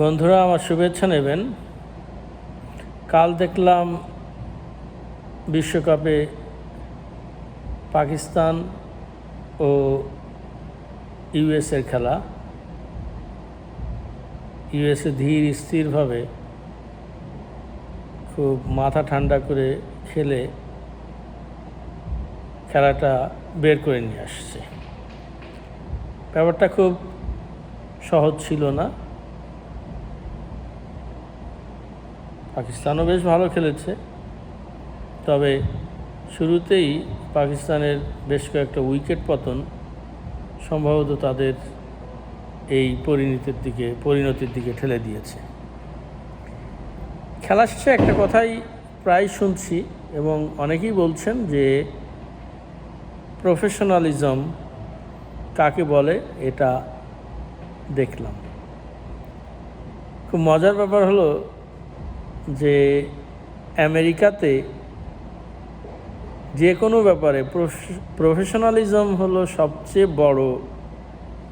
বন্ধুরা, আমার শুভেচ্ছা নেবেন। কাল দেখলাম বিশ্বকাপে পাকিস্তান ও ইউএসের খেলা। ইউএসএ ধীর স্থিরভাবে খুব মাথা ঠান্ডা করে খেলে খেলাটা বের করে নিয়ে আসছে। ব্যাপারটা খুব সহজ ছিল না। পাকিস্তানও বেশ ভালো খেলেছে। তবে শুরুতেই পাকিস্তানের বেশ কয়েকটা উইকেট পতন সম্ভবত তাদের এই পরিণতির দিকে পরিণতির দিকে ঠেলে দিয়েছে। খেলা শেষে একটা কথাই প্রায় শুনছি এবং অনেকেই বলছেন যে প্রফেশনালিজম কাকে বলে এটা দেখলাম। খুব মজার ব্যাপার হলো যে আমেরিকাতে যে কোনো ব্যাপারে প্রফেশনালিজম হলো সবচেয়ে বড়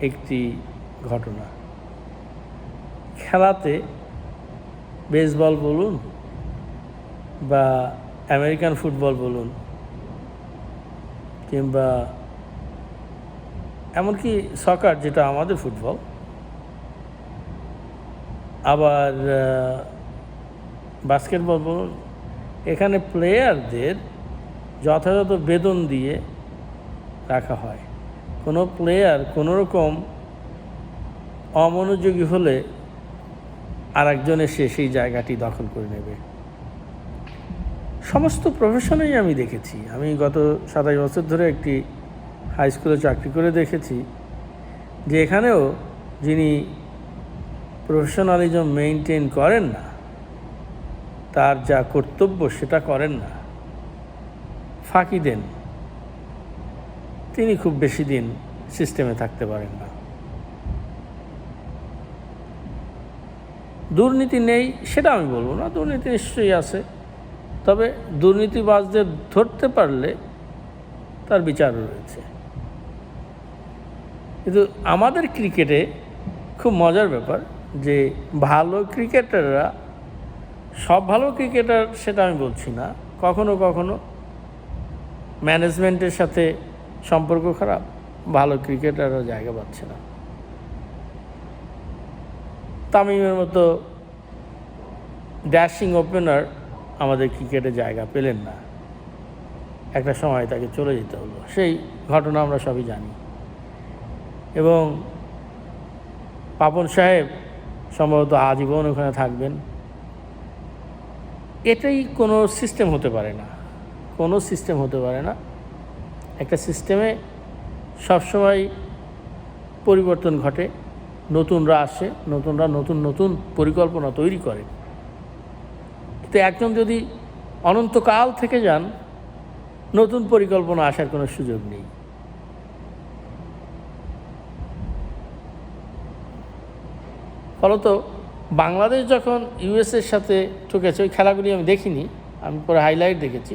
একটি ঘটনা। খেলাতে বেসবল বলুন বা আমেরিকান ফুটবল বলুন কিংবা এমনকি সকার যেটা আমাদের ফুটবল আবার বাস্কেটবল এখানে প্লেয়ারদের যথাযথ বেতন দিয়ে রাখা হয়। কোনো প্লেয়ার কোনো রকম অমনোযোগী হলে আর একজন এসে সেই জায়গাটি দখল করে নেবে। সমস্ত প্রফেশনেই আমি দেখেছি। আমি গত সাতাশ বছর ধরে একটি হাই স্কুলে চাকরি করে দেখেছি যে এখানেও যিনি প্রফেশনালিজম মেনটেন করেন না তার যা কর্তব্য সেটা করেন না। ফাঁকি দেন। তিনি খুব বেশি দিন সিস্টেমে থাকতে পারেন না। দুর্নীতি নেই সেটা আমি বলব না, দুর্নীতি নিশ্চয়ই আছে। তবে দুর্নীতিবাজদের ধরতে পারলে তার বিচার রয়েছে। কিন্তু আমাদের ক্রিকেটে খুব মজার ব্যাপার যে ভালো ক্রিকেটাররা সব ভালো ক্রিকেটার সেটা আমি বলছি না। কখনো কখনো ম্যানেজমেন্টের সাথে সম্পর্ক খারাপ, ভালো ক্রিকেটারও জায়গা পাচ্ছে না। তামিমের মতো ড্যাশিং ওপেনার আমাদের ক্রিকেটে জায়গা পেলেন না। একটা সময় তাকে চলে যেতে হলো। সেই ঘটনা আমরা সবই জানি। এবং পাপন সাহেব সম্ভবত আজীবন ওখানে থাকবেন। এটাই কোনো সিস্টেম হতে পারে না। কোনো সিস্টেম হতে পারে না। একটা সিস্টেমে সবসময় পরিবর্তন ঘটে, নতুনরা আসে, নতুনরা নতুন নতুন পরিকল্পনা তৈরি করে। কিন্তু একজন যদি অনন্তকাল থেকে যান, নতুন পরিকল্পনা আসার কোনো সুযোগ নেই। ফলত বাংলাদেশ যখন ইউএসের সাথে ঠকেছে, ওই খেলাগুলি আমি দেখিনি, আমি পরে হাইলাইট দেখেছি।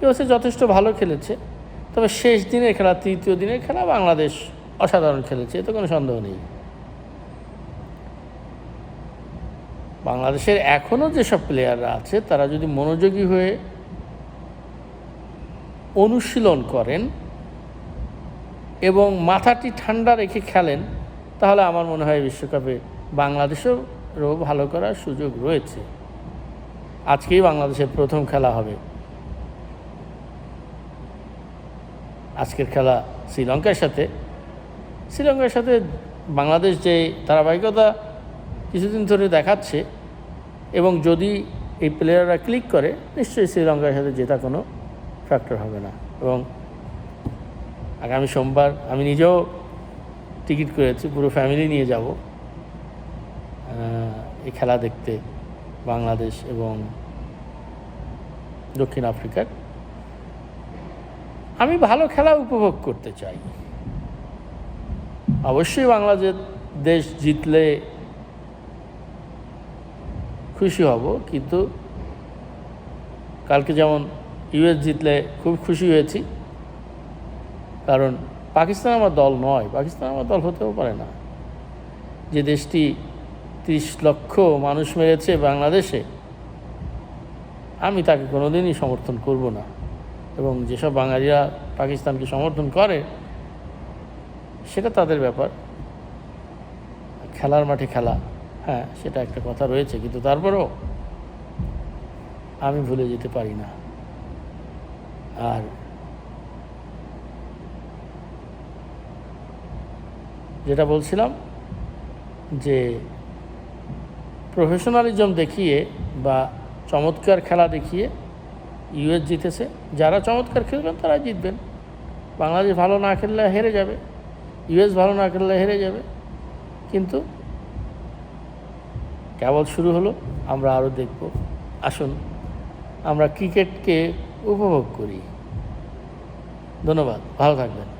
ইউএসএ যথেষ্ট ভালো খেলেছে, তবে শেষ দিনের খেলা, তৃতীয় দিনের খেলা বাংলাদেশ অসাধারণ খেলেছে এতে কোনো সন্দেহ নেই। বাংলাদেশের এখনও যেসব প্লেয়াররা আছে, তারা যদি মনোযোগী হয়ে অনুশীলন করেন এবং মাথাটি ঠান্ডা রেখে খেলেন তাহলে আমার মনে হয় বিশ্বকাপে বাংলাদেশেরও ভালো করার সুযোগ রয়েছে। আজকেই বাংলাদেশের প্রথম খেলা হবে। আজকের খেলা শ্রীলঙ্কার সাথে। শ্রীলঙ্কার সাথে বাংলাদেশ যে ধারাবাহিকতা কিছুদিন ধরে দেখাচ্ছে এবং যদি এই প্লেয়াররা ক্লিক করে, নিশ্চয়ই শ্রীলঙ্কার সাথে জেতা কোনো ফ্যাক্টর হবে না। এবং আগামী সোমবার আমি নিজেও টিকিট করেছি, পুরো ফ্যামিলি নিয়ে যাব। এই খেলা দেখতে বাংলাদেশ এবং দক্ষিণ আফ্রিকার। আমি ভালো খেলা উপভোগ করতে চাই। অবশ্যই বাংলাদেশ দেশ জিতলে খুশি হব, কিন্তু কালকে যেমন ইউএস জিতলে খুব খুশি হয়েছি। কারণ পাকিস্তান আমার দল নয়, পাকিস্তান আমার দল হতেও পারে না। যে দেশটি ত্রিশ লক্ষ মানুষ মেরেছে বাংলাদেশে, আমি তাকে কোনোদিনই সমর্থন করব না। এবং যেসব বাঙালিরা পাকিস্তানকে সমর্থন করে, সেটা তাদের ব্যাপার। খেলার মাঠে খেলা হ্যাঁ সেটা একটা কথা রয়েছে, কিন্তু তারপরেও আমি ভুলে যেতে পারি না। আর যেটা বলছিলাম যে প্রফেশনালিজম দেখিয়ে বা চমৎকার খেলা দেখিয়ে ইউএস জিতেছে। যারা চমৎকার খেলবেন তারা জিতবেন। বাংলাদেশ ভালো না খেললে হেরে যাবে। ইউএস ভালো না খেললে হেরে যাবে। কিন্তু কেবল শুরু হলো, আমরা আরও দেখব। আসুন, আমরা ক্রিকেটকে উপভোগ করি। ধন্যবাদ, ভালো থাকবেন।